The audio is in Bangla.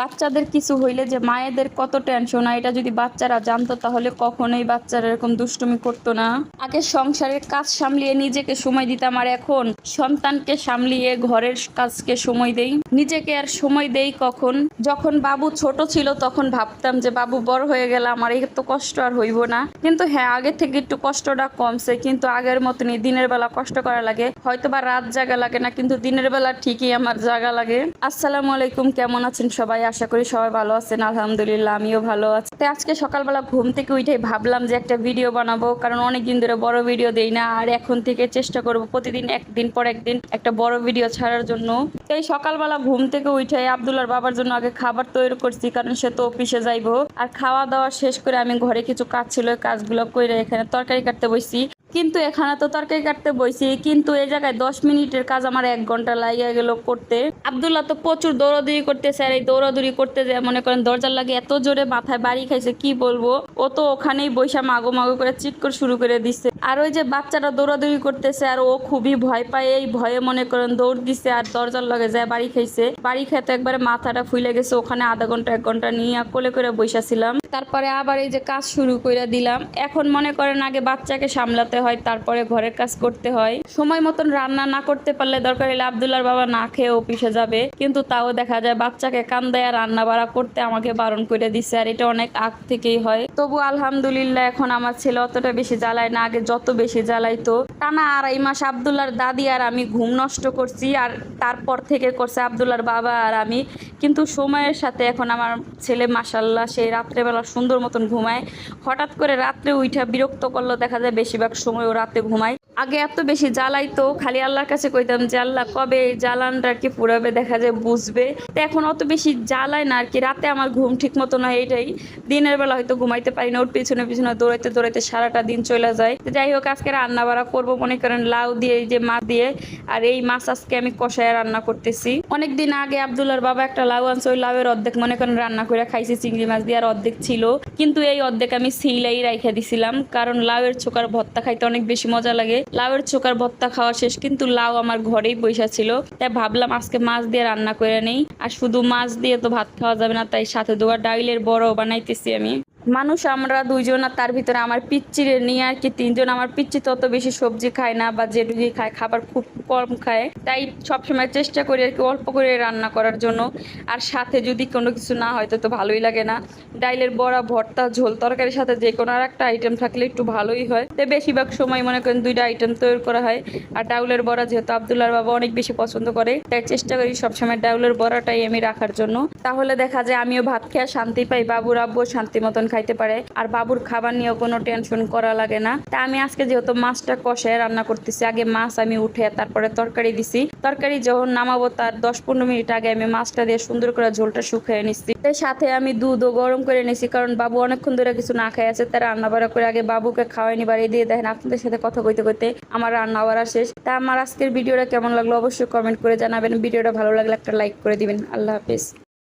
বাচ্চাদের কিছু হইলে যে মায়েদের কত টেনশন এটা যদি বাচ্চারা জানতো তাহলে কখনোই বাচ্চারা এরকম দুষ্টুমি করতো না। আগে সংসারের কাজ সামলিয়ে নিজেকে সময় দিতাম, আর এখন সন্তানকে সামলিয়ে ঘরের কাজকে সময় দেই। নিজেকে আর সময় দেই কখন? যখন বাবু ছোট ছিল তখন ভাবতাম যে বাবু বড় হয়ে গেলে আমার এত কষ্ট আর হইব না। কিন্তু হ্যাঁ আগে থেকে একটু কষ্টটা কমছে, কিন্তু আগের মতনই দিনের বেলা কষ্ট করা লাগে। হয়তো বা রাত জাগা লাগে না, কিন্তু দিনের বেলা ঠিকই আমার জাগা লাগে। আসসালামু আলাইকুম, কেমন আছেন সবাই? আশা করি সবাই ভালো আছেন, আলহামদুলিল্লাহ, আমিও ভালো আছি। তো আজকে সকালবেলা ঘুম থেকে উঠে ভাবলাম যে একটা ভিডিও বানাবো, কারণ অনেকদিন ধরে বড় ভিডিও দেই না, আর এখন থেকে চেষ্টা করব প্রতিদিন একদিন পর একদিন একটা বড় ভিডিও ছাড়ার জন্য। এই সকালবেলা ঘুম থেকে উঠে আবদুল্লার বাবার জন্য আগে খাবার তৈরি করছি, কারণ সে তো অফিসে যাইবো। আর খাওয়া দাওয়া শেষ করে আমি ঘরে কিছু কাজ ছিল কাজগুলো করে এখানে তরকারি কাটতে বসছি। কিন্তু এখানে তো তরকারি কাটতে বইছি, কিন্তু এই জায়গায় দশ মিনিটের কাজ আমার এক ঘণ্টা লাগিয়ে গেল করতে। আবদুল্লাহ তো প্রচুর দৌড়াদৌড়ি করতেছে আর এই দৌড়াদৌড়ি করতে যে মনে করেন দরজার লাগে এত জোরে মাথায় বাড়ি খাইছে, কি বলব? ও তো ওখানেই বৈশা মাগো মাগো করে চিৎকর শুরু করে দিচ্ছে আর ওই যে বাচ্চারা দৌড়াদৌড়ি করতেছে আর ও খুবই ভয় পায়, এই ভয়ে মনে করেন দৌড় দিছে আর দরজার লগে যায় বাড়ি খাইছে। বাড়ি খাইতে একবারে মাথাটা ফুলে গেছে, ওখানে আধা ঘণ্টা, এক ঘণ্টা নিয়ে কোলে করে বৈশাছিলাম তারপরে আবার এই যে কাজ শুরু করে দিলাম। এখন মনে করেন আগে বাচ্চাকে সামলাতে হয়, তারপরে ঘরের কাজ করতে হয়। সময় মতন রান্না না করতে পারলে দরকার হলে আবদুল্লার বাবা না খেয়ে অফিসে যাবে। কিন্তু তাও দেখা যায় বাচ্চাকে কান্দায় রান্না বাড়া করতে আমাকে বারণ করে দিছে, আর এটা অনেক আগ থেকেই হয়। তবু আলহামদুলিল্লাহ এখন আমার ছেলে অতটা বেশি জ্বালায় না, আগে যত বেশি জ্বালাইতো। টানা আড়াই মাস আবদুল্লার দাদি আর আমি ঘুম নষ্ট করছি আর তারপর থেকে করছে আবদুল্লার বাবা আর আমি। কিন্তু সময়ের সাথে এখন আমার ছেলে মাসাল্লাহ সেই রাত্রেবেলা সুন্দর মতন ঘুমায়। হঠাৎ করে রাত্রে উইঠা বিরক্ত করল দেখা যায় বেশিরভাগ সময় ও রাতে ঘুমায়। আগে এত বেশি জ্বালাইতো, খালি আল্লাহর কাছে কইতাম যে, আল্লাহ, কবে জ্বালানটা আর কি পুরাবে? দেখা যায় বুঝবে। তো এখন অত বেশি জ্বালায় না আর কি রাতে আমার ঘুম ঠিক মতো না, এইটাই। দিনের বেলা হয়তো ঘুমাইতে পারি না, ওর পিছনে পিছনে দৌড়াইতে দৌড়াইতে সারাটা দিন চলে যায়। যাই হোক, আজকে রান্না বাড়া করব, মনে করেন লাউ দিয়ে, এই যে মাছ দিয়ে, আর এই মাছ আজকে আমি কষায় রান্না করতেছি। অনেকদিন আগে আবদুল্লার বাবা একটা লাউ আনছে, ওই লাউয়ের অর্ধেক মনে করেন রান্না করে খাইছি, চিংড়ি মাছ দিয়ে আর অর্ধেক ছিল। কিন্তু এই অর্ধেক আমি সিলাই রাইখে দিছিলাম, কারণ লাউয়ের চোকার ভর্তা খাইতে অনেক বেশি মজা লাগে। লাউয়ের চোকার ভত্তা খাওয়া শেষ, কিন্তু লাউ আমার ঘরেই বৈশা ছিল। তাই ভাবলাম আজকে মাছ দিয়ে রান্না করে নেই। আর শুধু মাছ দিয়ে তো ভাত খাওয়া যাবে না, তাই সাথে দুবার ডাইলের বড় বানাইতেছি আমি। মানুষ আমরা দুইজন আর তার ভিতরে আমার পিচ্চিরে নিয়ে আর কি তিনজন, আমার পিচ্চি তত বেশি সবজি খায় না বা যেটুকুই খায়, খাবার খুব কম খায়। তাই সবসময় চেষ্টা করি আর কি অল্প করে রান্না করার জন্য। আর সাথে যদি কোনো কিছু না হয়, তো ভালোই লাগে না। ডাইলের বড়া, ভর্তা, ঝোল, তরকারির সাথে যে কোনো আর একটা আইটেম থাকলে একটু ভালোই হয়। তাই বেশিরভাগ সময় মনে করেন দুইটা আইটেম তৈরি করা হয়। আর ডাউলের বড়া যেহেতু আবদুল্লার বাবা অনেক বেশি পছন্দ করে, তাই চেষ্টা করি সবসময় ডাউলের বড়াটাই আমি রাখার জন্য। তাহলে দেখা যায় আমিও ভাত খেয়ে শান্তি পাই, বাবুর আব্বু শান্তি মতন খাইতে পারে। আর বাবুর খাবার নিয়েও কোনো টেনশন করা লাগে না। তা আমি আজকে যেহেতু মাছটা কষায় রান্না করতেছি, আগে মাছ আমি উঠে তারপরে তরকারি দিছি। তরকারি যখন নামাবো তার দশ পনেরো মিনিট আগে আমি মাছটা দিয়ে সুন্দর করে ঝোলটা শুকিয়ে নিচ্ছি। তাই সাথে আমি দুধও গরম করে নিছি, কারণ বাবু অনেকক্ষণ ধরে কিছু না খাই আছে তারা রান্না বাড়া করে আগে বাবুকে খাওয়াই বাড়ি দিয়ে দেখেন আপনাদের সাথে কথা কইতে কইতে আমার রান্না বাড়া শেষ। তা আমার আজকের ভিডিওটা কেমন লাগল অবশ্যই কমেন্ট করে জানাবেন। ভিডিওটা ভালো লাগলে একটা লাইক করে দিবেন। আল্লাহ হাফিজ।